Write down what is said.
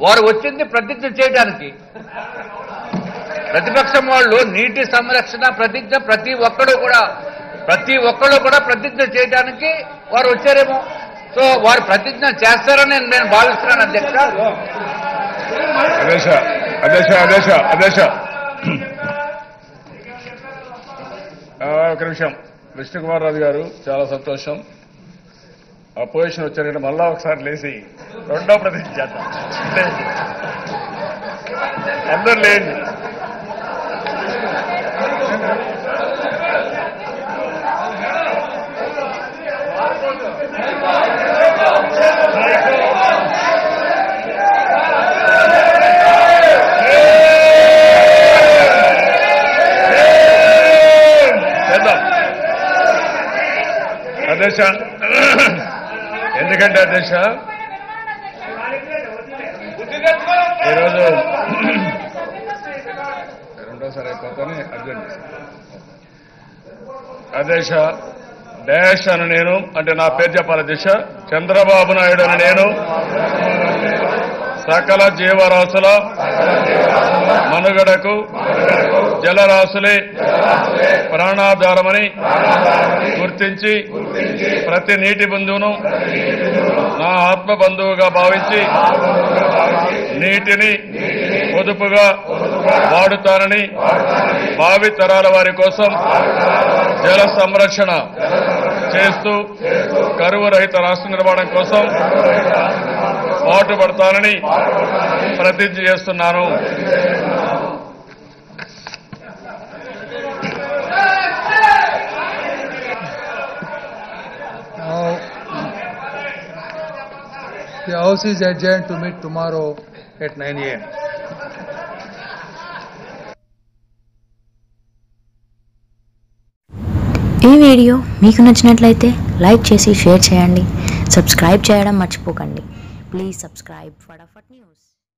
వారు వచ్చింది ప్రతిజ్ఞ చేయడానికి. ప్రతిపక్షం వాళ్ళు నీటి సంరక్షణ ప్రతిజ్ఞ ప్రతి ఒక్కడు కూడా ప్రతి ఒక్కడు కూడా ప్రతిజ్ఞ చేయడానికి వారు వచ్చారేమో. సో వారు ప్రతిజ్ఞ చేస్తారని నేను భావిస్తున్నాను అధ్యక్ష. అధ్యక్ష అధ్యక్ష అధ్యక్ష అధ్యక్ష. ఒక నిమిషం. విష్ణుకుమార్ రాజు గారు చాలా సంతోషం. అపోజిషన్ వచ్చారంటే మళ్ళా ఒకసారి లేచి రెండో ప్రతిజ్ఞ చేద్దాం. అంటే అందరు లేండి. అధ్యక్ష ఎందుకంటే అధ్యక్ష ఈరోజు రెండోసారి అయిపోతానే అర్జెంట్ అధ్యక్ష డాష్ అని నేను అంటే నా పేరు చెప్పాలి దిశ? చంద్రబాబు నాయుడు అని నేను. సకల జీవరాశుల మనుగడకు జలరాశులే ప్రాణాధారమని గుర్తించి ప్రతి నీటి బిందువును నా ఆత్మ బంధువుగా భావించి నీటిని పొదుపుగా వాడుతానని భావి తరాల వారి కోసం జల సంరక్షణ చేస్తూ కరువు రహిత రాష్ట్ర నిర్మాణం కోసం పాటుపడతానని ప్రతిజ్ఞ చేస్తున్నాను. The house is adjourned to meet tomorrow at 9 a.m. ఈ వీడియో మీకు నచ్చినట్లయితే లైక్ చేసి షేర్ చేయండి. సబ్స్క్రైబ్ చేయడం మర్చిపోకండి. please subscribe for the Foot news.